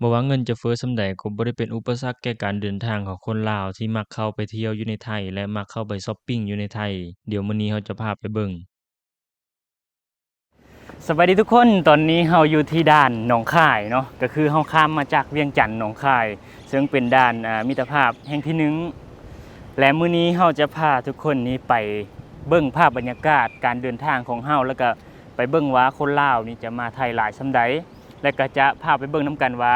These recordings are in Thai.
บ่ว่าเงินจะเฟ้อส่ำใดก็บ่ได้เป็นอุปสรรคแก่การเดินทางของคนลาวที่มักเข้าไปเที่ยวอยู่ในไทย และมักเข้าไปช็อปปิ้งอยู่ในไทย เดี๋ยวมื้อนี้เราจะพาไปเบิ่งสวัสดีทุกคนตอนนี้เราอยู่ที่ด่านหนองคายเนาะก็คือเราข้ามมาจากเวียงจันทน์หนองคาย ซึ่งเป็นด่านอ่ามิตรภาพแห่งที่หนึ่งและมื้อนี้เราจะพาทุกคนนี้ไปเบิ่งภาพบรรยากาศการเดินทางของเราแล้วก็ไปเบิ่งว่าคนลาวนี่จะมาไทยหลายซำใด และก็จะพาไปเบิ่งนํกันว่า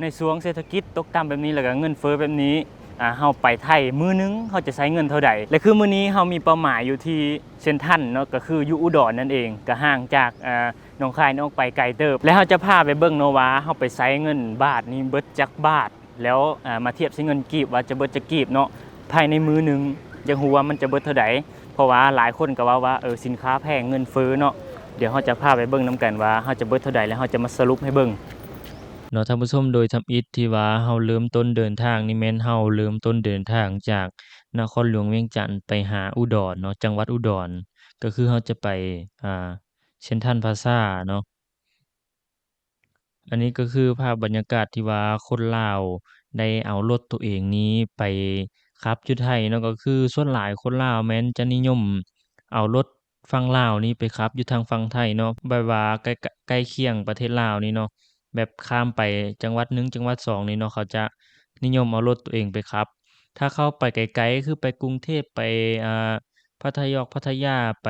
ในช่วงเศรษฐกิจตกต่ำแบบนี้แล้วก็เงินเฟ้อแบบนี้อ่าเฮาไปไทยมื้อนึงเฮาจะใช้เงินเท่าใดและคือมื้อนี้เฮามีเป้าหมายอยู่ที่เซนทรัลเนาะก็คืออยู่อุดรนั่นเองก็ห่างจากอ่าหนองคายนอกไปไกลเติบ และเฮาจะพาไปเบิ่งเนาะว่าเฮาไปใช้เงินบาทนี่เบิดจักบาท แล้วอ่ามาเทียบใช้เงินกีบว่าจะเบิดจักกีบเนาะภายในมื้อนึงจะฮู้ว่ามันจะเบิดเท่าใดเพราะว่าหลายคนก็ว่าว่าเออสินค้าแพงเงินเฟ้อเนาะ เดี๋ยวเฮาจะพาไปเบิ่งนํกันว่าเฮาจะเบิดเท่าใดแล้วเฮาจะมาสรุปให้เบิ่งเนาะท่านผู้ชมโดยทำอิฐที่ว่าเฮาเริ่มต้นเดินทางนี่แม่นเฮาเริ่มต้นเดินทางจากนครหลวงเวียงจันทน์ไปหาอุดรเนาะจังหวัดอุดรก็คือเฮาจะไปอ่าเซ็นทรัลพาซาเนาะอันนี้ก็คือภาพบรรยากาศที่ว่าคนลาวได้เอารถตัวเองนี้ไปขับอยู่ไทยเนาะก็คือส่วนหลายคนลาวแม้นจะนิยม เอารถ ฝั่งลาวนี้ไปขับ อยู่ทางฝั่งไทยเนาะแบว่าใกล้ใกล้เคียงประเทศลาวนี่เนาะแบบข้ามไปจังหวัดหนึ่งจังหวัดสองนี่เนาะเขาจะนิยมเอารถตัวเองไปขับ ถ้าเข้าไปไกลๆคือไปกรุงเทพไปอ่าพัทยอกพัทยาไป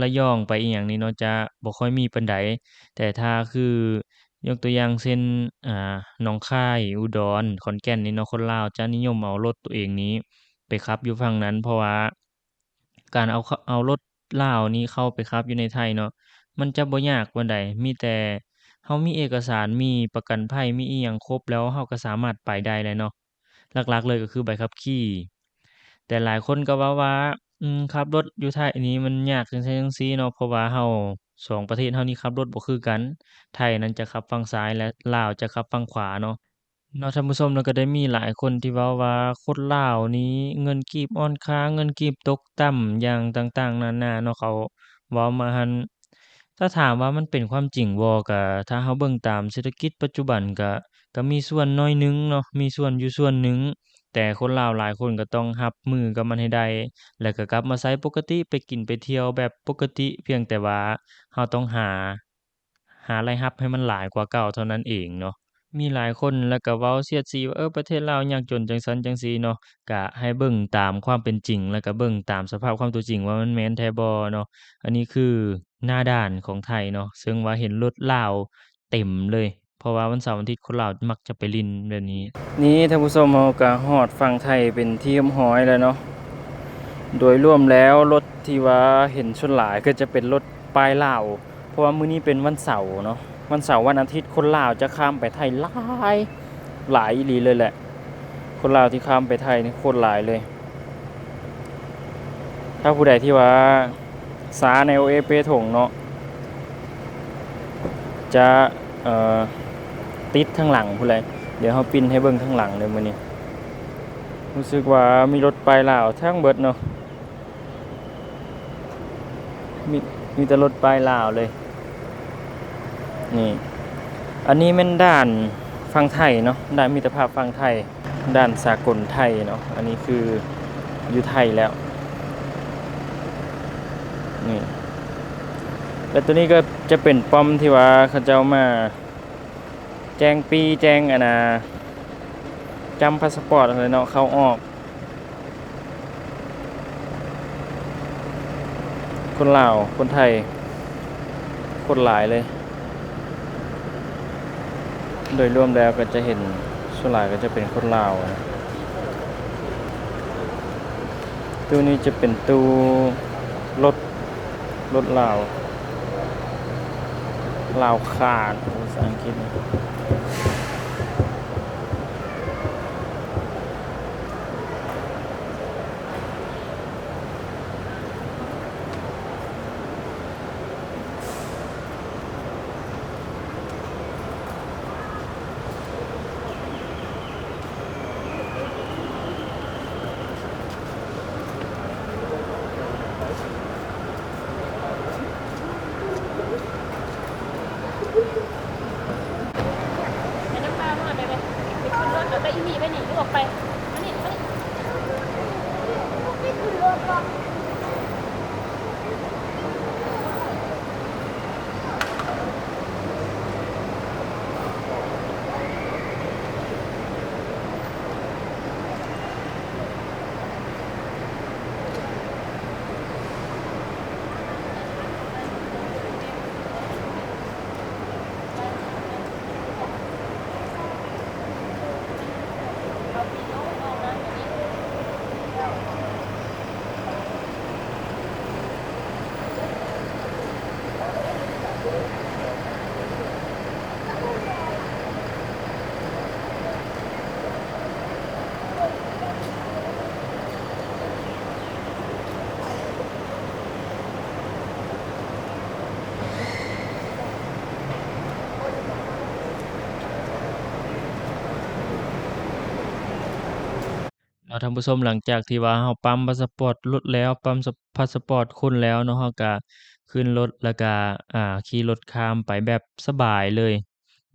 ระยองไปอิหยังนี่เนาะจะบ่ค่อยมีปานใดแต่ถ้าคือยกตัวอย่างเช่นอ่าหนองคายอุดรขอนแก่นนี่เนาะคนลาวจะนิยมเอารถตัวเองนี้ไปขับอยู่ฝั่งนั้น เพราะว่าการเอาเข้าเอารถ ลาวนี้เข้าไปขับอยู่ในไทยเนาะมันจะบ่ยากปานใดมีแต่เรามีเอกสารมีประกันภัยมีอิหยังครบแล้วเราก็สามารถไปได้แล้วเนาะหลักๆ เลยก็คือใบขับขี่ แต่หลายคนก็ว่าว่า อืมขับรถอยู่ไทยนี้มันยากจังซั้นจั่งซี้เนาะเพราะว่าเราสองประเทศเรานี่ขับรถบ่คือกัน ไทยนั้นจะขับฝั่งซ้ายและลาวจะขับฝั่งขวาเนาะ เนาะท่านผู้ชมเนาะก็ได้มีหลายคนที่เว้าว่าคนลาวนี้เงินกีบอ่อนค่าเงินกีบตกต่ำ อย่างต่าง ๆ นานาเนาะ เขาเว้ามาหั้น ถ้าถามว่ามันเป็นความจริงบ่ ก็ถ้าเราเบิ่งตามเศรษฐกิจปัจจุบันก็ ก็มีส่วนน้อยหนึ่งเนาะ มีส่วนอยู่ส่วนหนึ่ง แต่คนลาวหลายคนก็ต้องรับมือกับมันให้ได้ แล้วก็กลับมาใช้ปกติ ไปกินไปเที่ยวแบบปกติ เพียงแต่ว่าเราต้องหา หารายรับให้มันหลายกว่าเก่าเท่านั้นเองเนาะ มีหลายคนแล้วก็เว้าเสียดสีว่าเออประเทศลาวยากจนจังซั้นจังซี้เนาะ ก็ให้เบิ่งตามความเป็นจริง แล้วก็เบิ่งตามสภาพความตัวจริงว่ามันแม่นแท้บ่เนาะ อันนี้คือหน้าด่านของไทยเนาะ ซึ่งว่าเห็นรถลาวเต็มเลย เพราะว่าวันเสาร์วันอาทิตย์คนลาวมักจะไปลินแบบนี้ นี่ท่านผู้ชมเราก็ฮอดฝั่งไทยเป็นที่เรียบร้อยแล้วเนาะ โดยรวมแล้วรถที่ว่าเห็นส่วนหลายก็จะเป็นรถปลายลาว เพราะว่ามื้อนี้เป็นวันเสาร์เนาะ วันเสาร์วันอาทิตย์คนลาวจะข้ามไปไทยหลายหลายอีหลีเลยแหละ คนลาวที่ข้ามไปไทยนี่โคตรหลายเลย ถ้าผู้ใดที่ว่าสาใน OA เอเปถงเนาะจะติดข้างหลังผู้ใดเดี๋ยวเฮาปินให้เบิ่งข้างหลังเลยมือนี้รู้สึกว่ามีรถไปลาวทั้งเบิดเนาะมีมีแต่รถไปลาวเลย นี่ อันนี้แม่นด้านฝั่งไทยเนาะด้านมิตรภาพฝั่งไทยด้านสากลไทยเนาะอันนี้คืออยู่ไทยแล้วนี่แล้วตัวนี้ก็จะเป็นป้อมที่ว่าเขาเจ้ามา แจ้งปีแจ้งอนน่ะจำพาสปอร์ตอะไรเนาะเข้าออก คนลาวคนไทย คนหลายเลย โดยรวมแล้วก็จะเห็นส่วนหลาก็จะเป็นคนลาวนะตู้นี้จะเป็นตู้รถรถลาวลาวขาดภาษาอังกฤษ เนาท่านผู้ชมหลังจากที่ว่าเราปั๊มพาสปอร์ตรถแล้วปั๊มพาสปอร์ตคนแล้วเนาะเฮาก็ขึ้นรถแล้วก็อ่าขี่รถข้ามไปแบบสบายเลย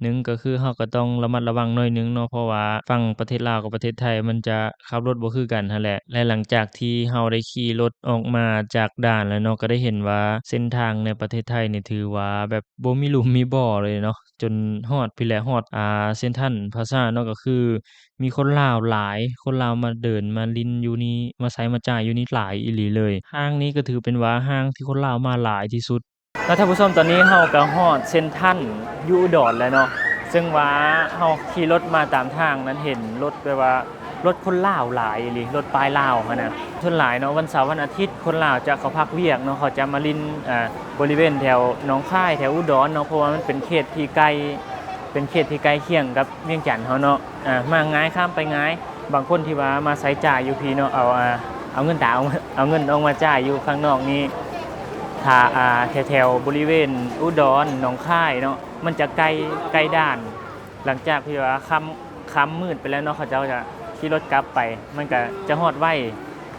หนึ่งก็คือเราก็ต้องระมัดระวังหน่อยนึงเนาะเพราะว่าฝั่งประเทศลาวกับประเทศไทยมันจะขับรถบ่คือกันหั้นแหละ และหลังจากที่เราได้ขี่รถออกมาจากด่านแล้วเนาะก็ได้เห็นว่าเส้นทางในประเทศไทยนี่ถือว่าแบบบ่มีหลุมมีบ่อเลยเนาะจนฮอดพี่แหลฮอดอ่าเซ็นทรัลพลาซาเนาะก็คือ มีคนลาวหลาย คนลาวมาเดินมาลินอยู่นี่มาไสมาจ่ายอยู่นี่หลายอีหลีเลยห้างนี้ก็ถือเป็นว่าห้างที่คนลาวมาหลายที่สุด แล้วท่านผู้ชมตอนนี้เราก็ฮอดเซนทรัลอยู่อุดแล้วเนาะซึ่งว่าเราขี่รถมาตามทางนั้นเห็นรถแบบว่ารถคนลาวหลายอีหลีรถปลายลาวหั้นนะส่วนหลายเนาะวันเสาร์วันอาทิตย์คนลาวจะเขาพักเวียกเนาะเขาจะมาลินอ่าบริเวณแถวหนองคายแถวอุดรเนาะเพราะว่ามันเป็นเขตที่ใกล้เป็นเขตที่ใกล้เคียงกับเวียงจันทน์เฮาเนาะอ่ามาง่ายข้ามไปง่าย บางคนที่ว่ามาใช้จ่ายอยู่พีเนาะเอาอ่าเอาเงินตาเอาเอาเงินออกมาจ่ายอยู่ข้างนอกนี่ ถ้าอ่าแถวๆบริเวณอุดรหนองคายเนาะมันจะใกล้ใกล้ด่าน หลังจากที่ว่าค่ำค่ำมืดไปแล้วเนาะเขาเจ้าจะขี่รถกลับไป มันก็จะฮอดไว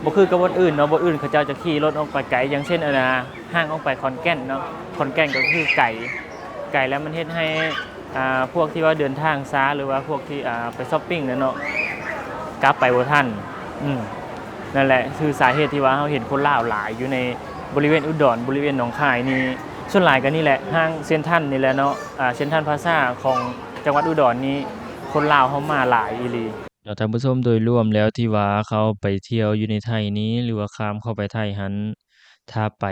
บ่คือกับวันอื่นเนาะบ่อื่นเขาเจ้าจะขี่รถออกไปไกลอย่างเช่นอันะห้างออกไปขอนแก่นเนาะขอนแก่นก็คือไก่ไก่แล้วมันเฮ็ดให้อ่าพวกที่ว่าเดินทางช้าหรือว่าพวกที่อ่าไปช้อปปิ้งเนาะกลับไปบ่ทันอืมนั่นแหละคือสาเหตุที่ว่าเราเห็นคนลาวหลายอยู่ใน บริเวณอุดรบริเวณหนองคายนี่ส่วนหลายก็นี่แหละห้างเซนทรัลนี่แหละเนาะอ่าเซนทรัลพลาซ่าของจังหวัดอุดรนี้คนลาวเขามาหลายอีหลีเนาท่านผู้ชมโดยรวมแล้วที่ว่าเขาไปเที่ยวอยู่ในไทยนี้หรือว่าข้ามเข้าไปไทยหันถ้าไป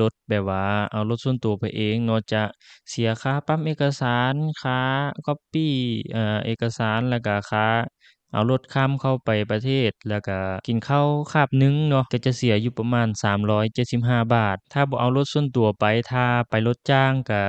รถแบบว่าเอารถส่วนตัวไปเองเนาะจะเสียค่าปรับเอกสารค่าก๊อบปี้เอ่อเอกสารแล้วก็ค่า เอารถข้ามเข้าไปประเทศ แล้วก็กินข้าวคาบหนึ่งเนาะก็จะเสียอยู่ประมาณ 375 บาท ถ้าบ่เอารถส่วนตัวไปถ้าไปรถจ้างก็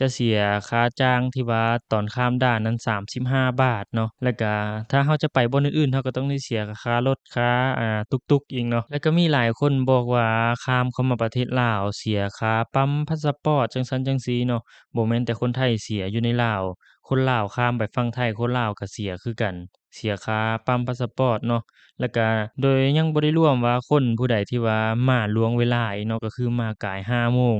จะเสียค่าจ้างที่ว่าตอนข้ามด่านนั้น 35 บาทเนาะแล้วก็ถ้าเราจะไปบ่อนอื่นๆเราก็ต้องได้เสียค่ารถค่าอ่าตุกๆอีกเนาะแล้วก็มีหลายคนบอกว่าข้ามเข้ามาประเทศลาวเสียค่าปั๊มพาสปอร์ตจังซั้นจังซี้เนาะบ่แม่นแต่คนไทยเสียอยู่ในลาวคนลาวข้ามไปฝั่งไทยคนลาวก็เสียคือกัน เสียค่าปั๊มพาสปอร์ตเนาะแล้วก็โดยยังบ่ได้รวมว่าคนผู้ใดที่ว่ามาล่วงเวลาอีกเนาะก็คือมากาย5โมง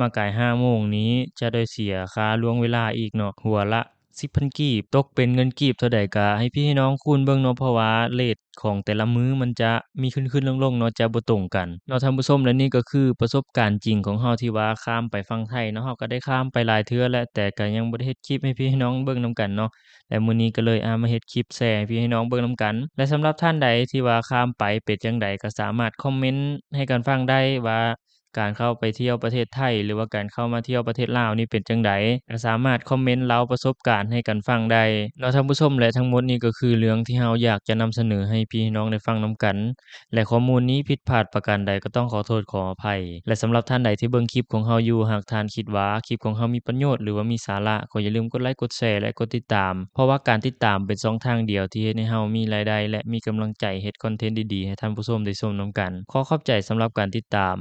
มากาย5โมงนี้จะได้เสียค่าล่วงเวลาอีกเนาะหัวละ 10,000กีบ ตกเป็นเงินกีบเท่าใดก็ให้พี่ให้น้องคูณเบิ่งเนาะเพราะว่าเรตของแต่ละมื้อมันจะมีขึ้นๆลงๆเนาะจะบ่ตรงกันเนาะท่านผู้ชมและนี่ก็คือประสบการณ์จริงของเราที่ว่าข้ามไปฝั่งไทยเนาะเราก็ได้ข้ามไปหลายเทื่อแล้วแต่ก็ยังบ่ได้เฮ็ดคลิปให้พี่ให้น้องเบิ่งนํกันเนาะและมื้อนี้ก็เลยอามาเฮ็ดคลิปแชร์ให้พี่ให้น้องเบิ่งนํกัน และสำหรับท่านใดที่ว่าข้ามไปเป็นจังใดก็สามารถคอมเมนต์ให้กันฟังได้ว่า การเข้าไปเที่ยวประเทศไทย หรือว่าการเข้ามาเที่ยวประเทศลาวนี่เป็นจังใดก็สามารถคอมเมนต์เล่าประสบการณ์ให้กันฟังได้เนาะท่านผู้ชมและทั้งหมดนี้ก็คือเรื่องที่เราอยากจะนำเสนอให้พี่น้องได้ฟังนํกัน และข้อมูลนี้ผิดพลาดประการใดก็ต้องขอโทษขออภัย และสำหรับท่านใดที่เบิ่งคลิปของเราอยู่หากท่านคิดว่าคลิปของเรามีประโยชน์หรือว่ามีสาระก็อย่าลืมกดไลค์กดแชร์และกดติดตาม เพราะว่าการติดตามเป็นช่องทางเดียวที่เฮ็ดให้เรามีรายได้และมีกำลังใจเฮ็ดคอนเทนต์ดีๆให้ท่านผู้ชมได้ชมนํกัน ขอขอบใจสำหรับการติดตาม